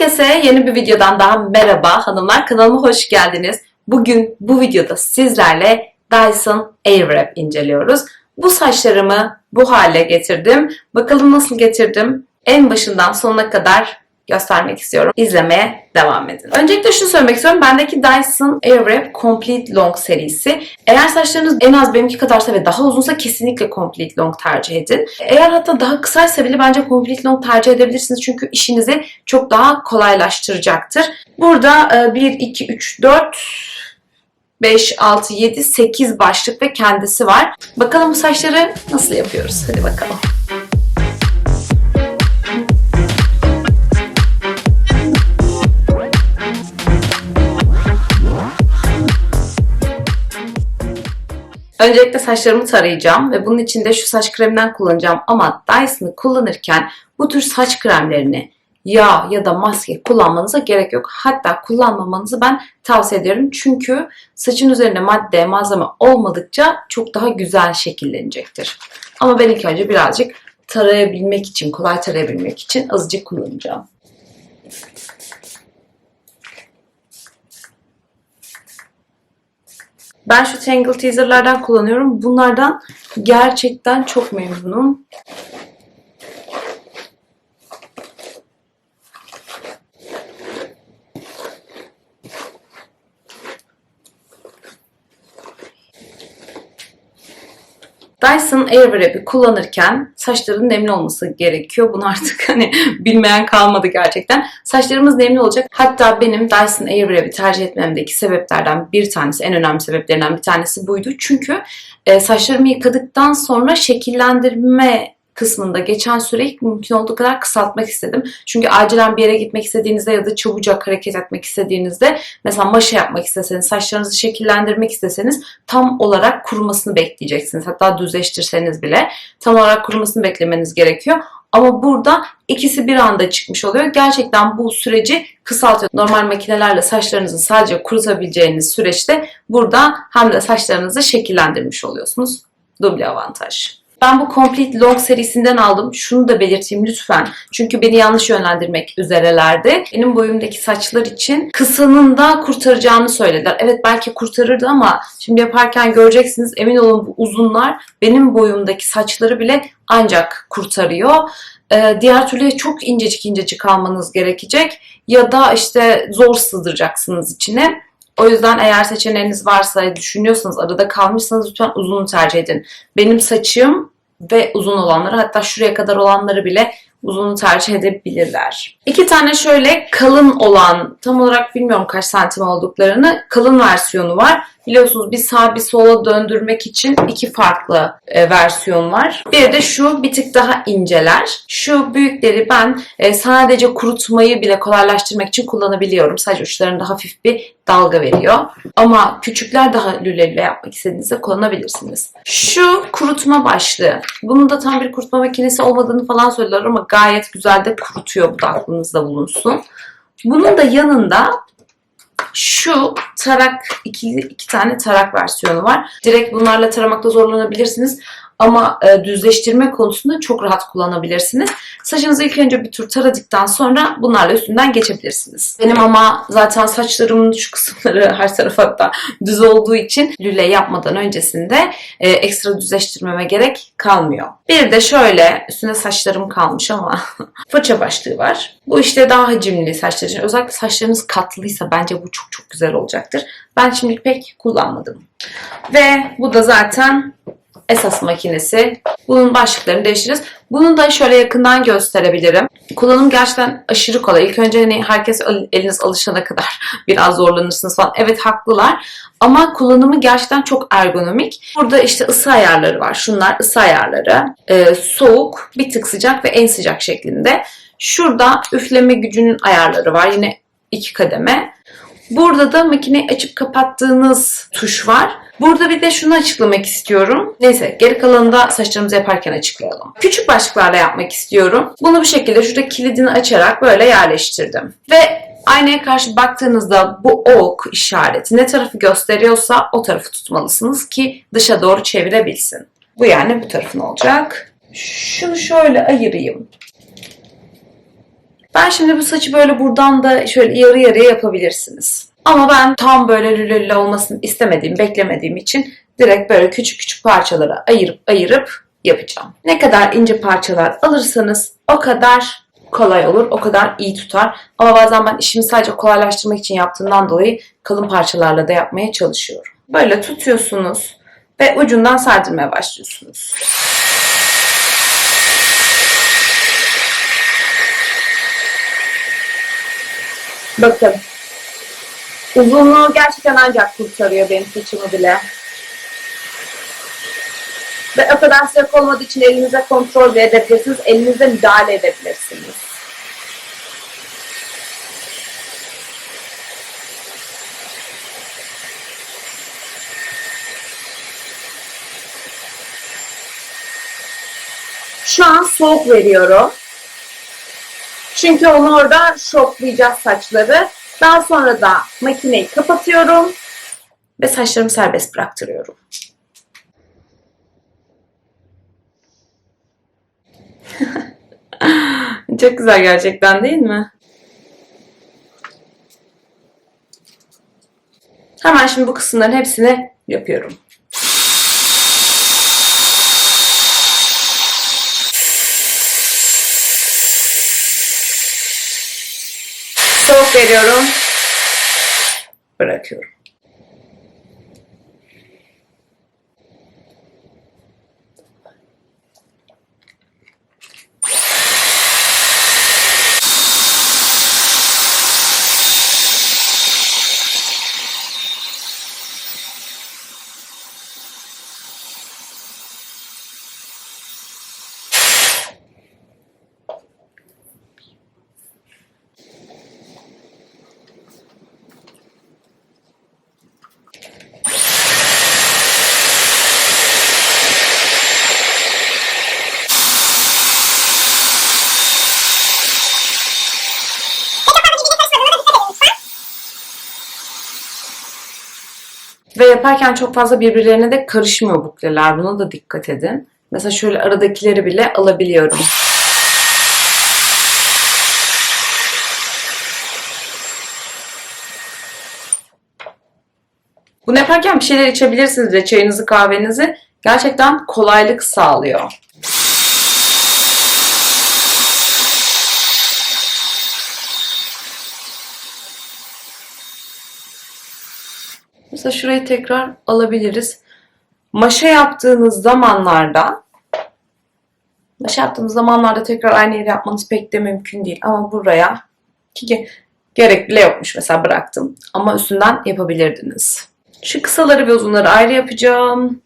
Herkese yeni bir videodan daha merhaba hanımlar. Kanalıma hoş geldiniz. Bugün bu videoda sizlerle Dyson Airwrap inceliyoruz. Bu saçlarımı bu hale getirdim. Bakalım nasıl getirdim? En başından sonuna kadar göstermek istiyorum. İzlemeye devam edin. Öncelikle şunu söylemek istiyorum. Bendeki Dyson Airwrap Complete Long serisi. Eğer saçlarınız en az benimki kadarsa ve daha uzunsa kesinlikle Complete Long tercih edin. Eğer hatta daha kısaysa bile bence Complete Long tercih edebilirsiniz. Çünkü işinizi çok daha kolaylaştıracaktır. Burada e, 1, 2, 3, 4 5, 6, 7, 8 başlık ve kendisi var. Bakalım bu saçları nasıl yapıyoruz? Hadi bakalım. Öncelikle saçlarımı tarayacağım ve bunun için de şu saç kreminden kullanacağım. Ama Dyson'ı kullanırken bu tür saç kremlerini yağ ya da maske kullanmanıza gerek yok. Hatta kullanmamanızı ben tavsiye ediyorum. Çünkü saçın üzerinde madde, malzeme olmadıkça çok daha güzel şekillenecektir. Ama ben ilk önce birazcık tarayabilmek için, kolay tarayabilmek için azıcık kullanacağım. Ben şu Tangle Teaser'lardan kullanıyorum. Bunlardan gerçekten çok memnunum. Dyson Airwrap'i kullanırken saçların nemli olması gerekiyor. Bunu artık hani bilmeyen kalmadı gerçekten. Saçlarımız nemli olacak. Hatta benim Dyson Airwrap'i tercih etmemdeki sebeplerden bir tanesi, en önemli sebeplerinden bir tanesi buydu. Çünkü e, saçlarımı yıkadıktan sonra şekillendirme kısmında geçen süreyi mümkün olduğu kadar kısaltmak istedim. Çünkü acilen bir yere gitmek istediğinizde ya da çabucak hareket etmek istediğinizde mesela maşa yapmak isteseniz, saçlarınızı şekillendirmek isteseniz tam olarak kurumasını bekleyeceksiniz. Hatta düzleştirseniz bile tam olarak kurumasını beklemeniz gerekiyor. Ama burada ikisi bir anda çıkmış oluyor. Gerçekten bu süreci kısaltıyor. Normal makinelerle saçlarınızı sadece kurutabileceğiniz süreçte burada hem de saçlarınızı şekillendirmiş oluyorsunuz. Duble avantaj. Ben bu Complete Long serisinden aldım. Şunu da belirteyim lütfen. Çünkü beni yanlış yönlendirmek üzerelerdi. Benim boyumdaki saçlar için kısanın da kurtaracağını söylediler. Evet belki kurtarırdı ama şimdi yaparken göreceksiniz. Emin olun bu uzunlar benim boyumdaki saçları bile ancak kurtarıyor. Ee, diğer türlü çok incecik incecik almanız gerekecek. Ya da işte zor sığdıracaksınız içine. O yüzden eğer seçeneğiniz varsa düşünüyorsanız arada kalmışsanız lütfen uzunu tercih edin. Benim saçım ve uzun olanları hatta şuraya kadar olanları bile uzunu tercih edebilirler. İki tane şöyle kalın olan tam olarak bilmiyorum kaç santim olduklarını kalın versiyonu var. Biliyorsunuz bir sağ bir sola döndürmek için iki farklı e, versiyon var. Bir de şu bir tık daha inceler. Şu büyükleri ben e, sadece kurutmayı bile kolaylaştırmak için kullanabiliyorum. Sadece uçlarında hafif bir dalga veriyor. Ama küçükler daha lüle lüle yapmak istediğinizde kullanabilirsiniz. Şu kurutma başlığı. Bunun da tam bir kurutma makinesi olmadığını falan söylüyorlar ama gayet güzel de kurutuyor. Bu da aklınızda bulunsun. Bunun da yanında şu tarak, iki, iki tane tarak versiyonu var. Direkt bunlarla taramakta zorlanabilirsiniz. Ama e, düzleştirme konusunda çok rahat kullanabilirsiniz. Saçınızı ilk önce bir tur taradıktan sonra bunlarla üstünden geçebilirsiniz. Benim ama zaten saçlarımın şu kısımları her tarafa da düz olduğu için lüle yapmadan öncesinde e, ekstra düzleştirmeme gerek kalmıyor. Bir de şöyle üstüne saçlarım kalmış ama fırça başlığı var. Bu işte daha hacimli saçlar için. Özellikle saçlarınız katlıysa bence bu çok çok güzel olacaktır. Ben şimdi pek kullanmadım. Ve bu da zaten esas makinesi. Bunun başlıklarını değiştiririz. Bunu da şöyle yakından gösterebilirim. Kullanım gerçekten aşırı kolay. İlk önce hani herkes eliniz alışana kadar biraz zorlanırsınız falan. Evet haklılar. Ama kullanımı gerçekten çok ergonomik. Burada işte ısı ayarları var. Şunlar ısı ayarları. Ee, soğuk, bir tık sıcak ve en sıcak şeklinde. Şurada üfleme gücünün ayarları var. Yine iki kademe. Burada da makineyi açıp kapattığınız tuş var. Burada bir de şunu açıklamak istiyorum. Neyse geri kalanını da saçlarımızı yaparken açıklayalım. Küçük başlıklarla yapmak istiyorum. Bunu bu şekilde şurada kilidini açarak böyle yerleştirdim. Ve aynaya karşı baktığınızda bu ok işareti ne tarafı gösteriyorsa o tarafı tutmalısınız ki dışa doğru çevirebilsin. Bu yani bu tarafın olacak. Şunu şöyle ayırayım. Ben şimdi bu saçı böyle buradan da şöyle yarı yarıya yapabilirsiniz. Ama ben tam böyle lüle olmasını istemediğim, beklemediğim için direkt böyle küçük küçük parçalara ayırıp ayırıp yapacağım. Ne kadar ince parçalar alırsanız o kadar kolay olur, o kadar iyi tutar. Ama bazen ben işimi sadece kolaylaştırmak için yaptığımdan dolayı kalın parçalarla da yapmaya çalışıyorum. Böyle tutuyorsunuz ve ucundan sardırmaya başlıyorsunuz. Bakın. Uzunluğu gerçekten ancak kurtarıyor benim saçımı bile. Ve o kadar sıcak olmadığı için elinize kontrol de edebilirsiniz. Elinizle müdahale edebilirsiniz. Şu an soğuk veriyorum. Çünkü onu orada şoklayacağız saçları. Daha sonra da makineyi kapatıyorum ve saçlarımı serbest bıraktırıyorum. Çok güzel gerçekten değil mi? Hemen şimdi bu kısımların hepsini yapıyorum. Soğuk veriyorum. Bırakıyorum. Ve yaparken çok fazla birbirlerine de karışmıyor bukleler. Buna da dikkat edin. Mesela şöyle aradakileri bile alabiliyorum. Bunu yaparken bir şeyler içebilirsiniz de çayınızı kahvenizi. Gerçekten kolaylık sağlıyor. Mesela şurayı tekrar alabiliriz. Maşa yaptığınız zamanlarda maşa yaptığınız zamanlarda tekrar aynı yeri yapmanız pek de mümkün değil. Ama buraya ki gerek bile yokmuş mesela bıraktım. Ama üstünden yapabilirdiniz. Şu kısaları ve uzunları ayrı yapacağım.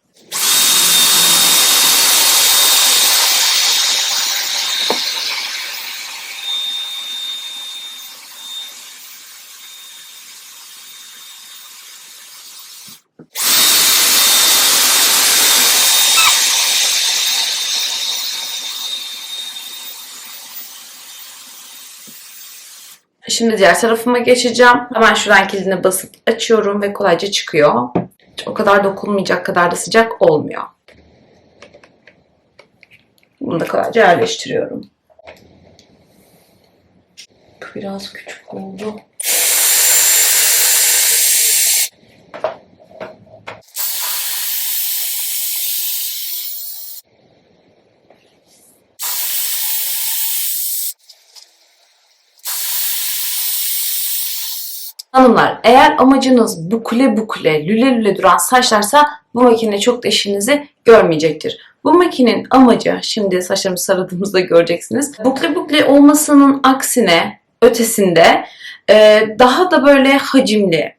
Şimdi diğer tarafıma geçeceğim. Hemen şuradan kilidine basıp açıyorum ve kolayca çıkıyor. O kadar dokunmayacak kadar da sıcak olmuyor. Bunu da kolayca yerleştiriyorum. Biraz küçük oldu. Hanımlar eğer amacınız bukle bukle, lüle lüle duran saçlarsa bu makine çok da işinizi görmeyecektir. Bu makinenin amacı şimdi saçlarımı saradığımızda göreceksiniz. Bukle bukle olmasının aksine ötesinde daha da böyle hacimli,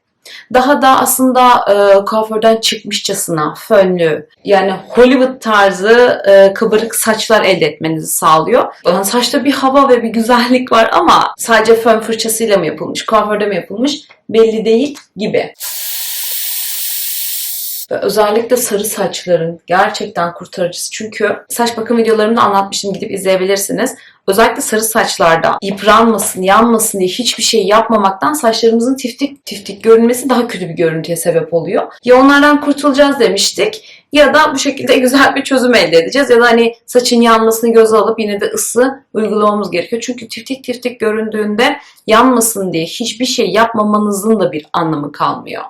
daha da aslında e, kuaförden çıkmışçasına fönlü yani Hollywood tarzı e, kabarık saçlar elde etmenizi sağlıyor. Yani saçta bir hava ve bir güzellik var ama sadece fön fırçasıyla mı yapılmış, kuaförde mi yapılmış belli değil gibi. Ve özellikle sarı saçların gerçekten kurtarıcısı. Çünkü saç bakım videolarımda anlatmıştım gidip izleyebilirsiniz. Özellikle sarı saçlarda yıpranmasın, yanmasın diye hiçbir şey yapmamaktan saçlarımızın tiftik tiftik görünmesi daha kötü bir görüntüye sebep oluyor. Ya onlardan kurtulacağız demiştik ya da bu şekilde güzel bir çözüm elde edeceğiz ya da hani saçın yanmasını göze alıp yine de ısı uygulamamız gerekiyor. Çünkü tiftik tiftik göründüğünde yanmasın diye hiçbir şey yapmamanızın da bir anlamı kalmıyor.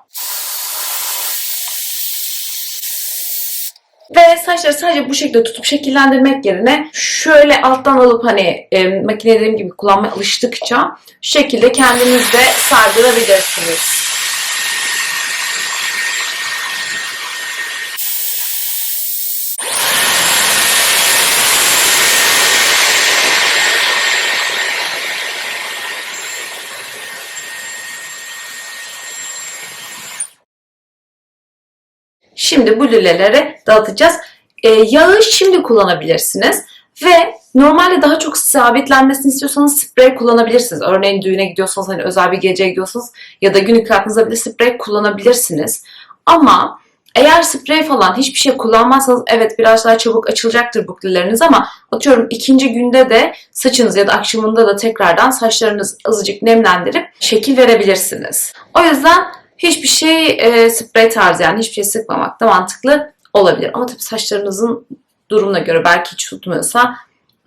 Ve saçları sadece bu şekilde tutup şekillendirmek yerine şöyle alttan alıp hani e, makine dediğim gibi kullanmaya alıştıkça şekilde kendiniz de sardırabilirsiniz. Şimdi bu lüleleri dağıtacağız. Ee, yağı şimdi kullanabilirsiniz. Ve normalde daha çok sabitlenmesini istiyorsanız sprey kullanabilirsiniz. Örneğin düğüne gidiyorsanız hani özel bir geceye gidiyorsanız ya da günlük hayatınızda bile sprey kullanabilirsiniz. Ama eğer sprey falan hiçbir şey kullanmazsanız evet biraz daha çabuk açılacaktır bukleleriniz ama atıyorum ikinci günde de saçınız ya da akşamında da tekrardan saçlarınız azıcık nemlendirip şekil verebilirsiniz. O yüzden hiçbir şey e, sprey tarzı yani hiçbir şey sıkmamak da mantıklı olabilir. Ama tabii saçlarınızın durumuna göre belki hiç tutmuyorsa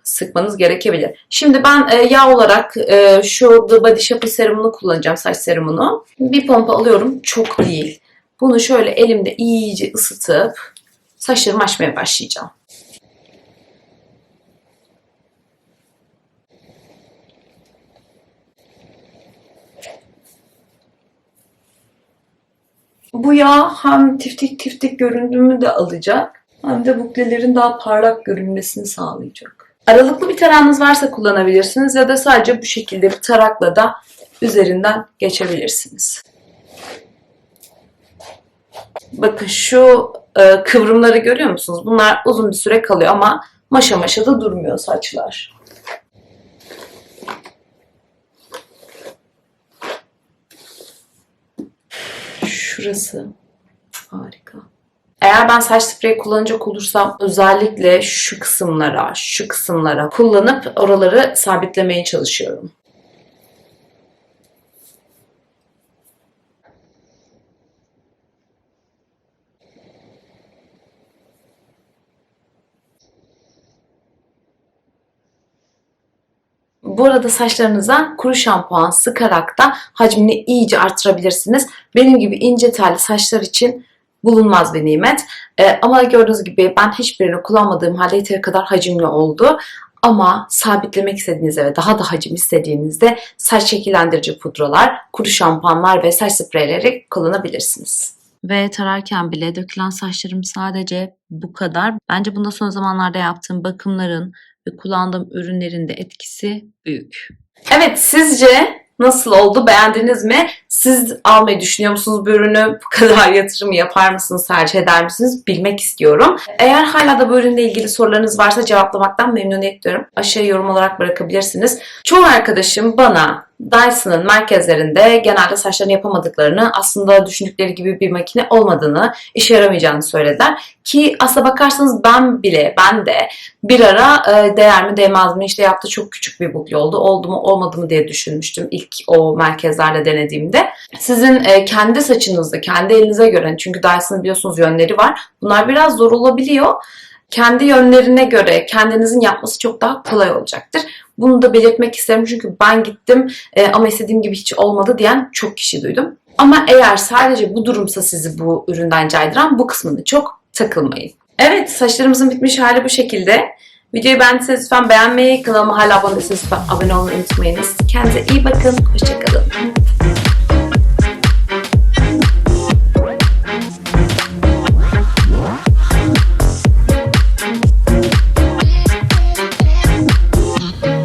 sıkmanız gerekebilir. Şimdi ben e, yağ olarak e, şu The Body Shopee serumunu kullanacağım, saç serumunu. Bir pompa alıyorum, çok değil. Bunu şöyle elimde iyice ısıtıp saçlarımı açmaya başlayacağım. Bu yağ hem tiftik tiftik göründüğümü de alacak hem de buklelerin daha parlak görünmesini sağlayacak. Aralıklı bir tarağınız varsa kullanabilirsiniz ya da sadece bu şekilde bir tarakla da üzerinden geçebilirsiniz. Bakın şu e, kıvrımları görüyor musunuz? Bunlar uzun bir süre kalıyor ama maşa maşa da durmuyor saçlar. Şurası harika. Eğer ben saç spreyi kullanacak olursam özellikle şu kısımlara, şu kısımlara kullanıp oraları sabitlemeye çalışıyorum. Bu arada saçlarınıza kuru şampuan sıkarak da hacmini iyice artırabilirsiniz. Benim gibi ince telli saçlar için bulunmaz bir nimet. Ee, ama gördüğünüz gibi ben hiçbirini kullanmadığım halde yeteri kadar hacimli oldu. Ama sabitlemek istediğinizde ve daha da hacim istediğinizde saç şekillendirici pudralar, kuru şampuanlar ve saç spreyleri kullanabilirsiniz. Ve tararken bile dökülen saçlarım sadece bu kadar. Bence bunda son zamanlarda yaptığım bakımların ve kullandığım ürünlerin de etkisi büyük. Evet sizce nasıl oldu? Beğendiniz mi? Siz almayı düşünüyor musunuz bu ürünü? Bu kadar yatırım yapar mısınız? Tercih eder misiniz? Bilmek istiyorum. Eğer hala da bu ürünle ilgili sorularınız varsa cevaplamaktan memnuniyet duyuyorum. Aşağıya yorum olarak bırakabilirsiniz. Çoğu arkadaşım bana Dyson'ın merkezlerinde genelde saçlarını yapamadıklarını, aslında düşündükleri gibi bir makine olmadığını, işe yaramayacağını söylediler. Ki aslına bakarsanız ben bile, ben de bir ara e, değer mi değmez mi işte yaptı çok küçük bir bukle oldu. Oldu mu olmadı mı diye düşünmüştüm ilk o merkezlerle denediğimde. Sizin e, kendi saçınızda, kendi elinize göre çünkü Dyson'ın biliyorsunuz yönleri var. Bunlar biraz zor olabiliyor kendi yönlerine göre kendinizin yapması çok daha kolay olacaktır. Bunu da belirtmek isterim çünkü ben gittim e, ama istediğim gibi hiç olmadı diyen çok kişi duydum. Ama eğer sadece bu durumsa sizi bu üründen caydıran bu kısmını çok takılmayın. Evet saçlarımızın bitmiş hali bu şekilde. Videoyu beğendiyseniz lütfen beğenmeyi, kanalıma hala abone değilseniz lütfen abone olmayı unutmayınız. Kendinize iyi bakın, hoşçakalın.